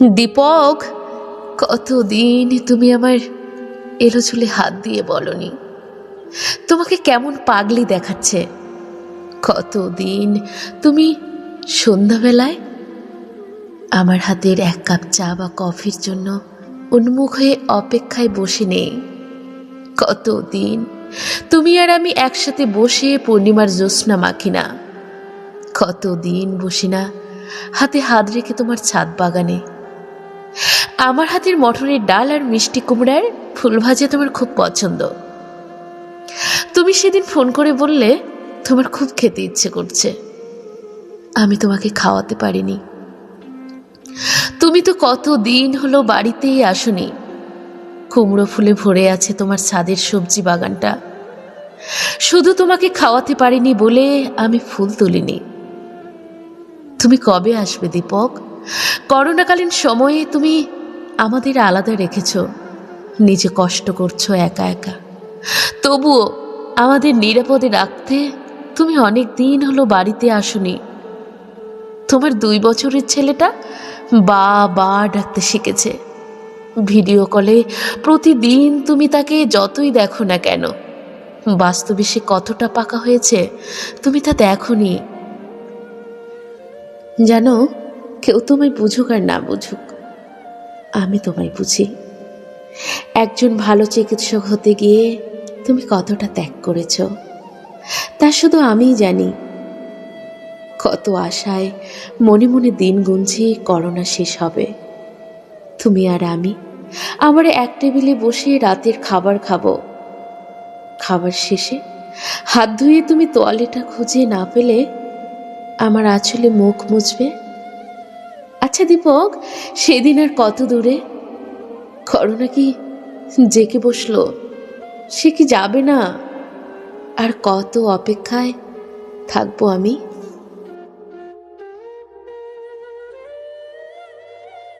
দীপক, কতদিন তুমি আমার এলো চুলে হাত দিয়ে বলনি? তোমাকে কেমন পাগলি দেখাচ্ছে? কতদিন তুমি সন্ধ্যাবেলায় আমার হাতের এক কাপ চা বা কফির জন্য উন্মুখ হয়ে অপেক্ষায় বসে নেই। কতদিন তুমি আর আমি একসাথে বসে পূর্ণিমার জ্যোৎস্না মাখি না। কতদিন বসি না হাতে হাত রেখে তোমার ছাদ বাগানে আমার হাতের মটরের ডাল আর মিষ্টি কুমড়ার ফুল ভাজা তোমার খুব পছন্দ। তুমি সেদিন ফোন করে বললে, তোমার খুব খেতে ইচ্ছে করছে। আমি তোমাকে খাওয়াতে পারিনি। তুমি তো কত দিন হলো বাড়িতেই আসনি। কুমড়ো ফুলে ভরে আছে তোমার ছাদের সবজি বাগানটা। শুধু তোমাকে খাওয়াতে পারিনি বলে আমি ফুল তুলিনি। তুমি কবে আসবে দীপক? করোনাকালীন সময়ে তুমি আমাদের আলাদা রেখেছ। নিজে কষ্ট করছ একা একা। তবুও আমাদের নিরাপদে রাখতে তুমি অনেক দিন হলো বাড়িতে আসনি। তোমার দুই বছরের ছেলেটা বা বা ডাকতে শিখেছে। ভিডিও কলে প্রতিদিন তুমি তাকে যতই দেখো না কেন, বাস্তবে সে কতটা পাকা হয়েছে তুমি তা দেখনি। জানো কেউ তোমায় বুঝুক আর না বুঝুক, আমি তোমায় বুঝি। একজন ভালো চিকিৎসক হতে গিয়ে তুমি কতটা ত্যাগ করেছ, তা শুধু আমিই জানি। কত আশায় মনে মনে দিন গুনছি, করোনা শেষ হবে। তুমি আর আমি, আমার এক টেবিলে বসে রাতের খাবার খাব। খাবার শেষে হাত ধুয়ে তুমি তোয়ালেটা খুঁজে না পেলে আমার আঁচলে মুখ মুছবে আচ্ছা দীপক সেদিন আর কত দূরে? করোনা কি জেকে বসল? সে কি যাবে না? আর কত অপেক্ষায় থাকব আমি?